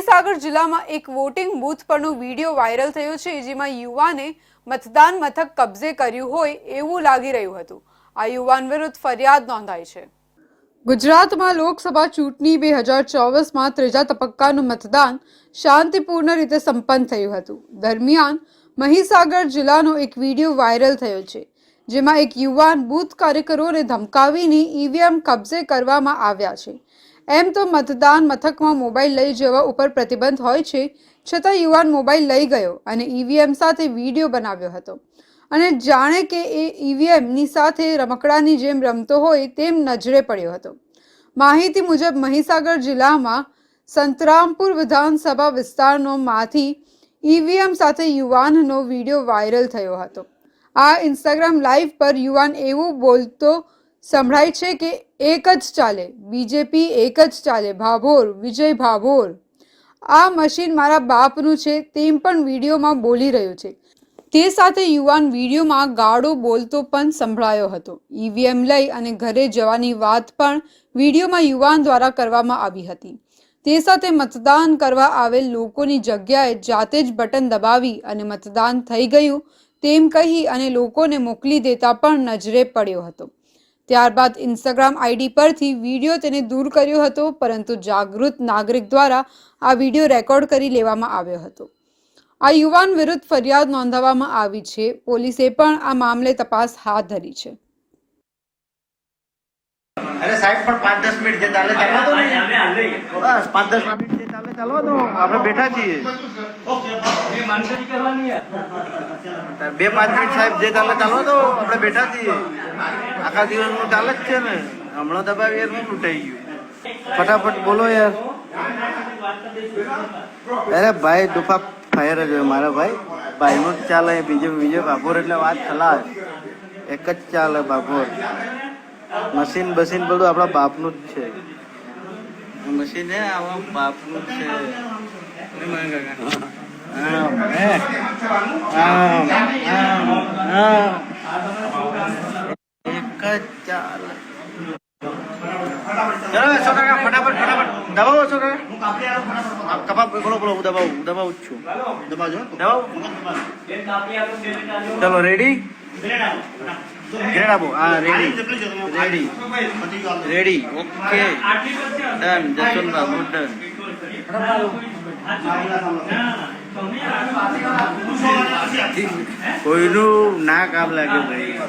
મહીસાગર જિલ્લામાં એક voting booth પરનો વીડિયો વાયરલ થયો છે, જેમાં યુવાને મતદાન મથક કબજે કર્યું હોય એવું લાગી રહ્યું હતું. આ યુવાન વિરુદ્ધ ફરિયાદ નોંધાઈ છે. ગુજરાતમાં લોકસભા ચૂંટણી બે હજાર ચોવીસમાં ત્રીજા તબક્કાનું મતદાન શાંતિપૂર્ણ રીતે સંપન્ન થયું હતું. દરમિયાન મહીસાગર જિલ્લાનો એક વીડિયો વાયરલ થયો છે, જેમાં એક યુવાન બૂથ કાર્યકરોને ધમકાવીને ઈવીએમ કબજે કરવામાં આવ્યા છે. એમ તો મતદાન મથકમાં મોબાઈલ લઈ જવા ઉપર પ્રતિબંધ હોય છે, છતાં યુવાન મોબાઈલ લઈ ગયો અને ઈવીએમ સાથે વીડિયો બનાવ્યો હતો. અને જાણે કે એ ઈવીએમની સાથે રમકડાની જેમ રમતો હોય તેમ નજરે પડ્યો હતો. માહિતી મુજબ મહીસાગર જિલ્લામાં સંતરામપુર વિધાનસભા વિસ્તારનો માંથી ઈવીએમ સાથે યુવાનનો વીડિયો વાયરલ થયો હતો. આ ઇન્સ્ટાગ્રામ લાઈવ પર યુવાન એવું બોલતો સંભળાય છે કે એક જ ચાલે, બીજેપી એક જ ચાલે, ભાભોર, વિજય ભાભોર. આ મશીન મારા બાપનું છે, તેમ પણ વિડીયોમાં બોલી રહ્યો છે. તે સાથે યુવાન વિડીયોમાં ગાળો બોલતો પણ સંભળાયો હતો. ઈવીએમ લઈ અને ઘરે જવાની વાત પણ વિડીયોમાં યુવાન દ્વારા કરવામાં આવી હતી. તે સાથે મતદાન કરવા આવેલ લોકોની જગ્યાએ જાતે જ બટન દબાવી અને મતદાન થઈ ગયું તેમ કહી અને લોકોને મોકલી દેતા પણ નજરે પડ્યો હતો. ત્યારબાદ ઇન્સ્ટાગ્રામ આઈડી પરથી વીડિયો તેને દૂર કર્યો હતો પરંતુ જાગૃત નાગરિક દ્વારા આ વીડિયો રેકોર્ડ કરી લેવામાં આવ્યો હતો. આ યુવાન વિરુદ્ધ ફરિયાદ નોંધાવવામાં આવી છે. પોલીસે પણ આ મામલે તપાસ હાથ ધરી છે. અરે સાહેબ પણ પાંચ દસ મિનિટ ચાલે. બસ પાંચ દસ મિનિટ. ચાલવા દો આપણે બેઠા છીએ. બે પાંચ મિનિટ સાહેબ જે ચાલે ચાલવા દો આપણે બેઠા છીએ. આખા દિવસનું ચાલે જ છે ને. હમણાં દબાવી યાર હું લૂંટાઈ ગયું. ફટાફટ બોલો યાર. અરે ભાઈ દુફા ફાયર જ હોય મારા ભાઈ. ભાઈનું જ ચાલે બીજો બીજો બાપોર એટલે વાત ખલાસ. એક જ ચાલે બાપોર. મશીન બસીન બધું આપણા બાપનું જ છે. મશીન હે આવા બાપનું છે. એક જ ચાલે. ચલો કાકા? ફટાફટ ફટાફટ. દબાવો સો કાકા? કપા બોલો બોલો હું દબાવું હું દબાવું જ છું. દબાવજો દબાવું. ચલો રેડી આપો. હા, ready. Ready. Ready. Okay. Done. Jaswant good done. કોઈનું ના કામ લાગે ભાઈ.